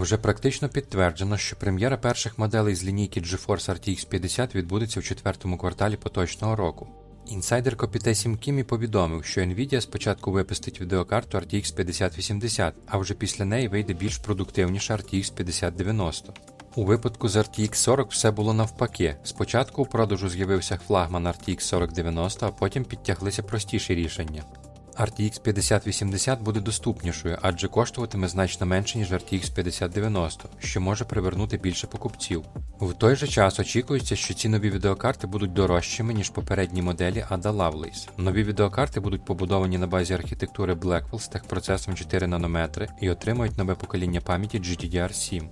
Вже практично підтверджено, що прем'єра перших моделей з лінійки GeForce RTX 50 відбудеться в четвертому кварталі поточного року. Інсайдер Копіте 7 Кімі повідомив, що Nvidia спочатку випустить відеокарту RTX 5080, а вже після неї вийде більш продуктивніша RTX 5090. У випадку з RTX 40 все було навпаки. Спочатку у продажу з'явився флагман RTX 4090, а потім підтяглися простіші рішення. RTX 5080 буде доступнішою, адже коштуватиме значно менше, ніж RTX 5090, що може привернути більше покупців. В той же час очікується, що ці нові відеокарти будуть дорожчими, ніж попередні моделі Ada Lovelace. Нові відеокарти будуть побудовані на базі архітектури Blackwell з техпроцесом 4 нанометри і отримають нове покоління пам'яті GDDR7.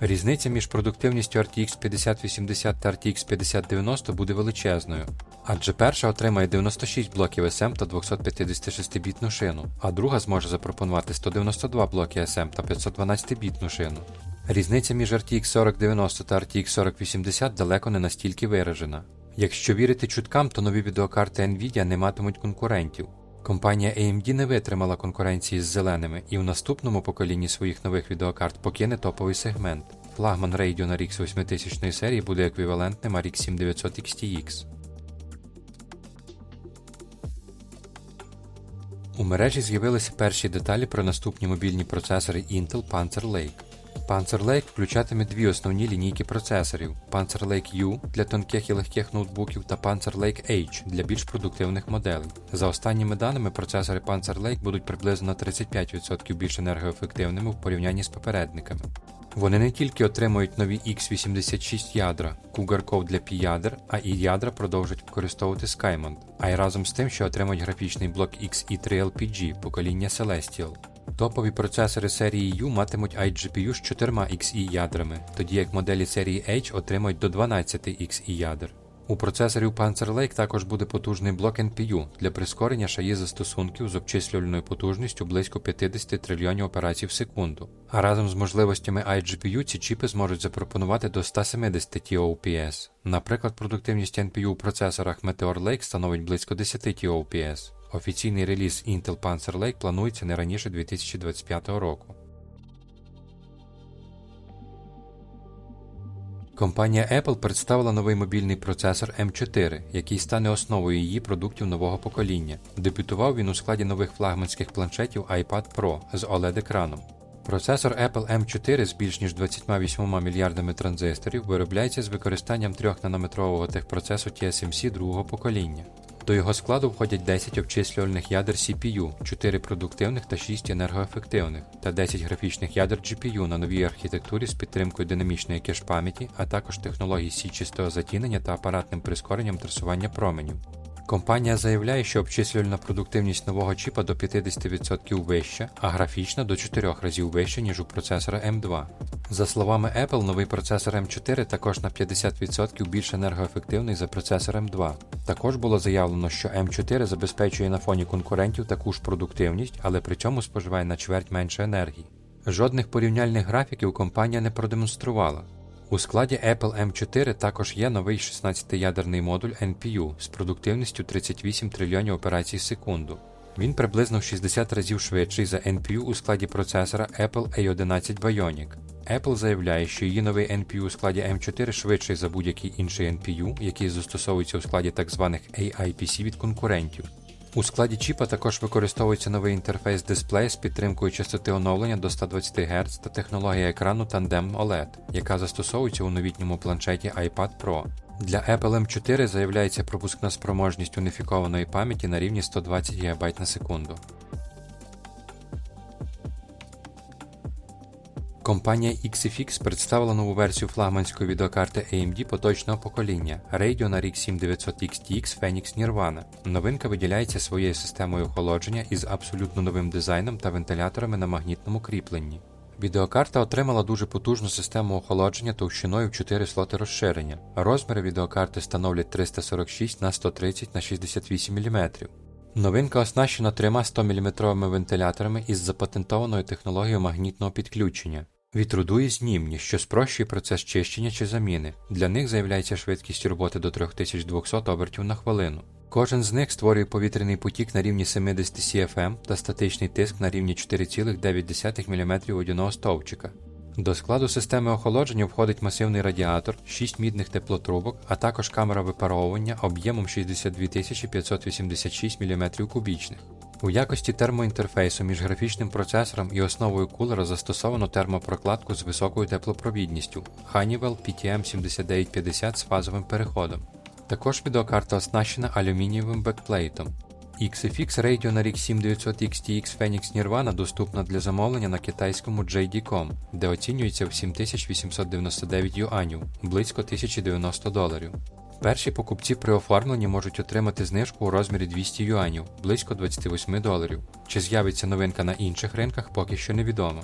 Різниця між продуктивністю RTX 5080 та RTX 5090 буде величезною, адже перша отримає 96 блоків SM та 256-бітну шину, а друга зможе запропонувати 192 блоки SM та 512-бітну шину. Різниця між RTX 4090 та RTX 4080 далеко не настільки виражена. Якщо вірити чуткам, то нові відеокарти Nvidia не матимуть конкурентів. Компанія AMD не витримала конкуренції з зеленими і в наступному поколінні своїх нових відеокарт покине топовий сегмент. Флагман Radeon RX 8000 серії буде еквівалентним RX 7900 XTX. У мережі з'явилися перші деталі про наступні мобільні процесори Intel Panzer Lake. Panzer Lake включатиме дві основні лінійки процесорів: Panzer Lake U для тонких і легких ноутбуків та Panzer Lake H для більш продуктивних моделей. За останніми даними, процесори Panzer Lake будуть приблизно на 35% більш енергоефективними в порівнянні з попередниками. Вони не тільки отримують нові x86 ядра, Cougar для P ядер, а і ядра продовжать використовувати Skymond, а й разом з тим, що отримують графічний блок XE3 LPG покоління Celestial. Топові процесори серії U матимуть iGPU з 4 XE ядрами, тоді як моделі серії H отримають до 12 XE ядер. У процесорів Panzer Lake також буде потужний блок NPU для прискорення шаї застосунків з обчислювальною потужністю близько 50 трильйонів операцій в секунду. А разом з можливостями iGPU ці чіпи зможуть запропонувати до 170 TOPS. Наприклад, продуктивність NPU у процесорах Meteor Lake становить близько 10 TOPS. Офіційний реліз Intel Panzer Lake планується не раніше 2025 року. Компанія Apple представила новий мобільний процесор M4, який стане основою її продуктів нового покоління. Дебютував він у складі нових флагманських планшетів iPad Pro з OLED-екраном. Процесор Apple M4 з більш ніж 28 мільярдами транзисторів виробляється з використанням 3-нанометрового техпроцесу TSMC другого покоління. До його складу входять 10 обчислювальних ядер CPU, 4 продуктивних та 6 енергоефективних, та 10 графічних ядер GPU на новій архітектурі з підтримкою динамічної кеш-пам'яті, а також технологій січистого затінення та апаратним прискоренням трасування променів. Компанія заявляє, що обчислювальна продуктивність нового чіпа до 50% вища, а графічна до 4 разів вища, ніж у процесора M2. За словами Apple, новий процесор M4 також на 50% більш енергоефективний за процесор M2. Також було заявлено, що M4 забезпечує на фоні конкурентів таку ж продуктивність, але при цьому споживає на чверть менше енергії. Жодних порівняльних графіків компанія не продемонструвала. У складі Apple M4 також є новий 16-ядерний модуль NPU з продуктивністю 38 трильйонів операцій в секунду. Він приблизно в 60 разів швидший за NPU у складі процесора Apple A11 Bionic. Apple заявляє, що її новий NPU у складі M4 швидший за будь-який інший NPU, який застосовується у складі так званих AIPC від конкурентів. У складі чіпа також використовується новий інтерфейс дисплей з підтримкою частоти оновлення до 120 Гц та технологія екрану Tandem OLED, яка застосовується у новітньому планшеті iPad Pro. Для Apple M4 заявляється пропускна спроможність уніфікованої пам'яті на рівні 120 ГБ на секунду. Компанія XFX представила нову версію флагманської відеокарти AMD поточного покоління Radeon RX 7900 XTX Phoenix Nirvana. Новинка виділяється своєю системою охолодження із абсолютно новим дизайном та вентиляторами на магнітному кріпленні. Відеокарта отримала дуже потужну систему охолодження товщиною в 4 слоти розширення. Розміри відеокарти становлять 346 на 130 на 68 мм. Новинка оснащена трьома 100-мм вентиляторами із запатентованою технологією магнітного підключення. Вітрудує знімні, що спрощує процес чищення чи заміни. Для них заявляється швидкість роботи до 3200 обертів на хвилину. Кожен з них створює повітряний потік на рівні 70 CFM та статичний тиск на рівні 4,9 мм водяного стовпчика. До складу системи охолодження входить масивний радіатор, 6 мідних теплотрубок, а також камера випаровування об'ємом 62 586 мм кубічних. У якості термоінтерфейсу між графічним процесором і основою кулера застосовано термопрокладку з високою теплопровідністю Honeywell PTM7950 з фазовим переходом. Також відеокарта оснащена алюмінієвим бекплейтом. XFX Radio на RX 7900 XTX Phoenix Nirvana доступна для замовлення на китайському JD.com, де оцінюється в 7899 юанів, близько 1090 доларів. Перші покупці при оформленні можуть отримати знижку у розмірі 200 юанів, близько 28 доларів. Чи з'явиться новинка на інших ринках, поки що невідомо.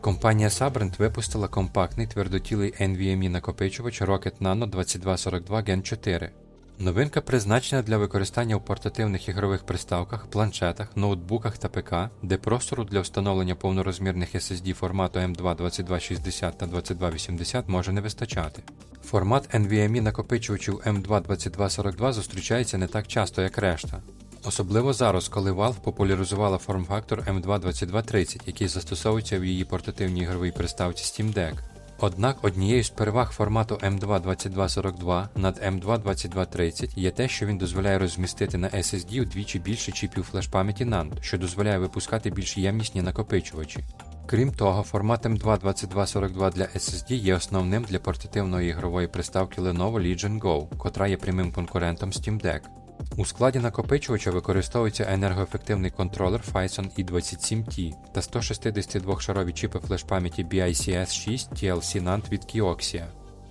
Компанія Sabrent випустила компактний твердотілий NVMe накопичувач Rocket Nano 2242 Gen 4. Новинка призначена для використання у портативних ігрових приставках, планшетах, ноутбуках та ПК, де простору для встановлення повнорозмірних SSD формату M2 2260 та 2280 може не вистачати. Формат NVMe накопичувачів M2 2242 зустрічається не так часто, як решта. Особливо зараз, коли Valve популяризувала форм-фактор M22230, який застосовується в її портативній ігровій приставці Steam Deck. Однак однією з переваг формату M22242 над M22230 є те, що він дозволяє розмістити на SSD вдвічі більше чіпів флеш-пам'яті NAND, що дозволяє випускати більш ємнісні накопичувачі. Крім того, формат M22242 для SSD є основним для портативної ігрової приставки Lenovo Legion Go, котра є прямим конкурентом Steam Deck. У складі накопичувача використовується енергоефективний контролер Phison i27T та 162-шарові чіпи флеш-пам'яті BICS 6 TLC NAND від Kioxia.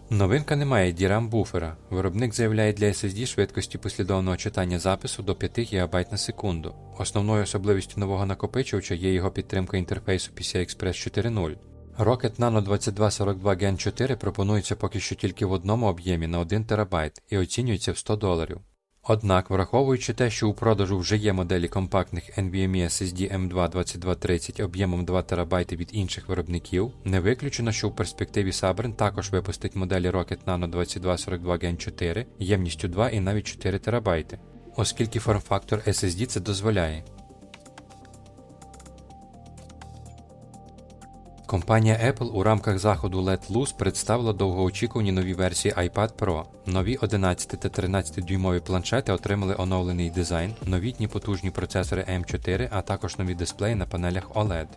Новинка не має DRAM буфера. Виробник заявляє для SSD швидкості послідовного читання запису до 5 ГБ на секунду. Основною особливістю нового накопичувача є його підтримка інтерфейсу PCI-Express 4.0. Rocket Nano 2242 Gen 4 пропонується поки що тільки в одному об'ємі на 1 ТБ і оцінюється в 100 доларів. Однак, враховуючи те, що у продажу вже є моделі компактних NVMe SSD M2 2230 об'ємом 2 ТБ від інших виробників, не виключено, що в перспективі Sabrin також випустить моделі Rocket Nano 2242 Gen 4 ємністю 2 і навіть 4 ТБ, оскільки форм-фактор SSD це дозволяє. Компанія Apple у рамках заходу Let Loose представила довгоочікувані нові версії iPad Pro. Нові 11 та 13 дюймові планшети отримали оновлений дизайн, новітні потужні процесори M4, а також нові дисплеї на панелях OLED.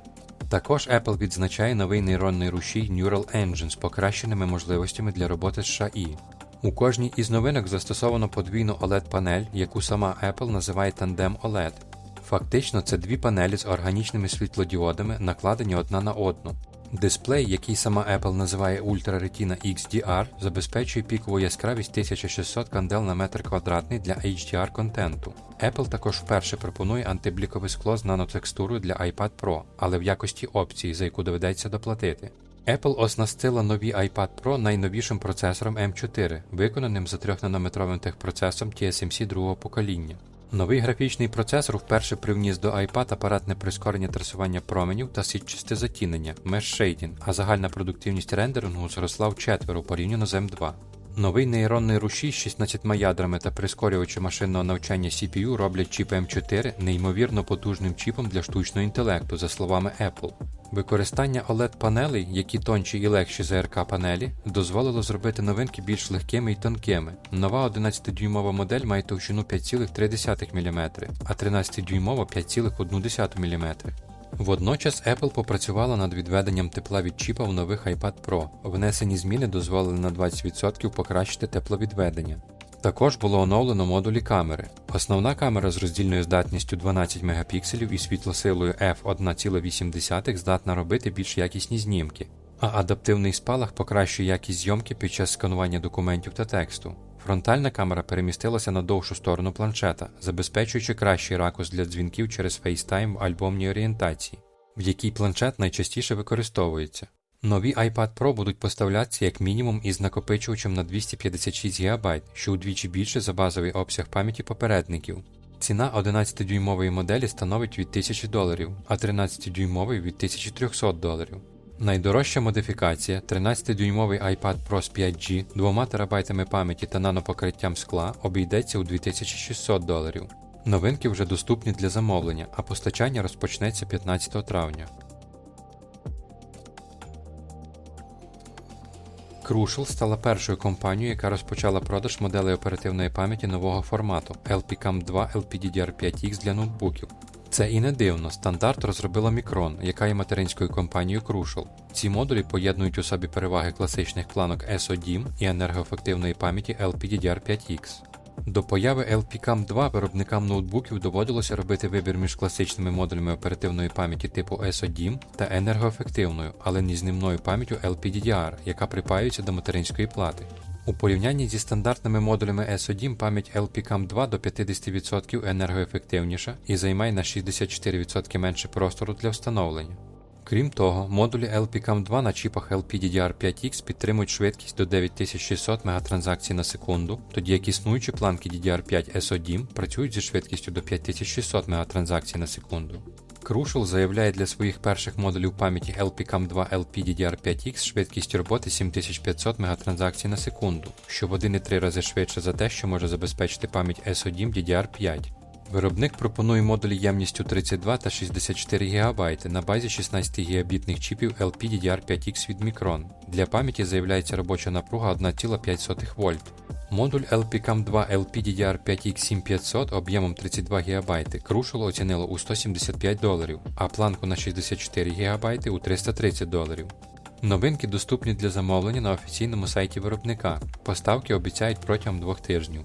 Також Apple відзначає новий нейронний рушій Neural Engine з покращеними можливостями для роботи з ШАІ. У кожній із новинок застосовано подвійну OLED-панель, яку сама Apple називає Tandem OLED. Фактично, це дві панелі з органічними світлодіодами, накладені одна на одну. Дисплей, який сама Apple називає Ultra Retina XDR, забезпечує пікову яскравість 1600 кандел на метр квадратний для HDR контенту. Apple також вперше пропонує антиблікове скло з нанотекстурою для iPad Pro, але в якості опції, за яку доведеться доплатити. Apple оснастила нові iPad Pro найновішим процесором M4, виконаним за 3-нанометровим техпроцесом TSMC другого покоління. Новий графічний процесор вперше привніс до iPad апаратне прискорення трасування променів та сітчасте затінення Mesh Shading, а загальна продуктивність рендерингу зросла в четверо порівняно з M2. Новий нейронний рушій з 16 ядрами та прискорювачі машинного навчання CPU роблять чіп M4 неймовірно потужним чіпом для штучного інтелекту, за словами Apple. Використання OLED-панелей, які тонші і легші за RK панелі, дозволило зробити новинки більш легкими і тонкими. Нова 11-дюймова модель має товщину 5,3 мм, а 13-дюймова 5,1 мм. Водночас Apple попрацювала над відведенням тепла від чіпа в нових iPad Pro. Внесені зміни дозволили на 20% покращити тепловідведення. Також було оновлено модулі камери. Основна камера з роздільною здатністю 12 Мп і світлосилою f1,8 здатна робити більш якісні знімки, а адаптивний спалах покращує якість зйомки під час сканування документів та тексту. Фронтальна камера перемістилася на довшу сторону планшета, забезпечуючи кращий ракурс для дзвінків через FaceTime в альбомній орієнтації, в якій планшет найчастіше використовується. Нові iPad Pro будуть поставлятися як мінімум із накопичувачем на 256 ГБ, що удвічі більше за базовий обсяг пам'яті попередників. Ціна 11-дюймової моделі становить від 1000 доларів, а 13-дюймової від 1300 доларів. Найдорожча модифікація 13-дюймовий iPad Pro з 5G, 2 ТБ пам'яті та нанопокриттям скла обійдеться у 2600 доларів. Новинки вже доступні для замовлення, а постачання розпочнеться 15 травня. Crucial стала першою компанією, яка розпочала продаж моделей оперативної пам'яті нового формату LPCAM 2 LPDDR5X для ноутбуків. Це і не дивно, стандарт розробила Micron, яка є материнською компанією Crucial. Ці модулі поєднують у собі переваги класичних планок SODIMM і енергоефективної пам'яті LPDDR5X. До появи LPCAM 2 виробникам ноутбуків доводилося робити вибір між класичними модулями оперативної пам'яті типу SODIMM та енергоефективною, але не знімною пам'яттю LPDDR, яка припаюється до материнської плати. У порівнянні зі стандартними модулями SODIMM пам'ять LPCAM 2 до 50% енергоефективніша і займає на 64% менше простору для встановлення. Крім того, модулі LPCAM 2 на чіпах LPDDR5X підтримують швидкість до 9600 мегатранзакцій на секунду, тоді як існуючі планки DDR5 SODIMM працюють зі швидкістю до 5600 мегатранзакцій на секунду. Crucial заявляє для своїх перших модулів пам'яті LPCAM 2 LPDDR5X швидкість роботи 7500 мегатранзакцій на секунду, що в 1,3 рази швидше за те, що може забезпечити пам'ять SODIMM DDR5. Виробник пропонує модулі ємністю 32 та 64 ГБ на базі 16 гігабітних чіпів LPDDR5X від Micron. Для пам'яті заявляється робоча напруга 1,5 вольт. Модуль LPCAM 2 LPDDR5X 7500 об'ємом 32 ГБ Crucial оцінило у 175 доларів, а планку на 64 ГБ у 330 доларів. Новинки доступні для замовлення на офіційному сайті виробника. Поставки обіцяють протягом двох тижнів.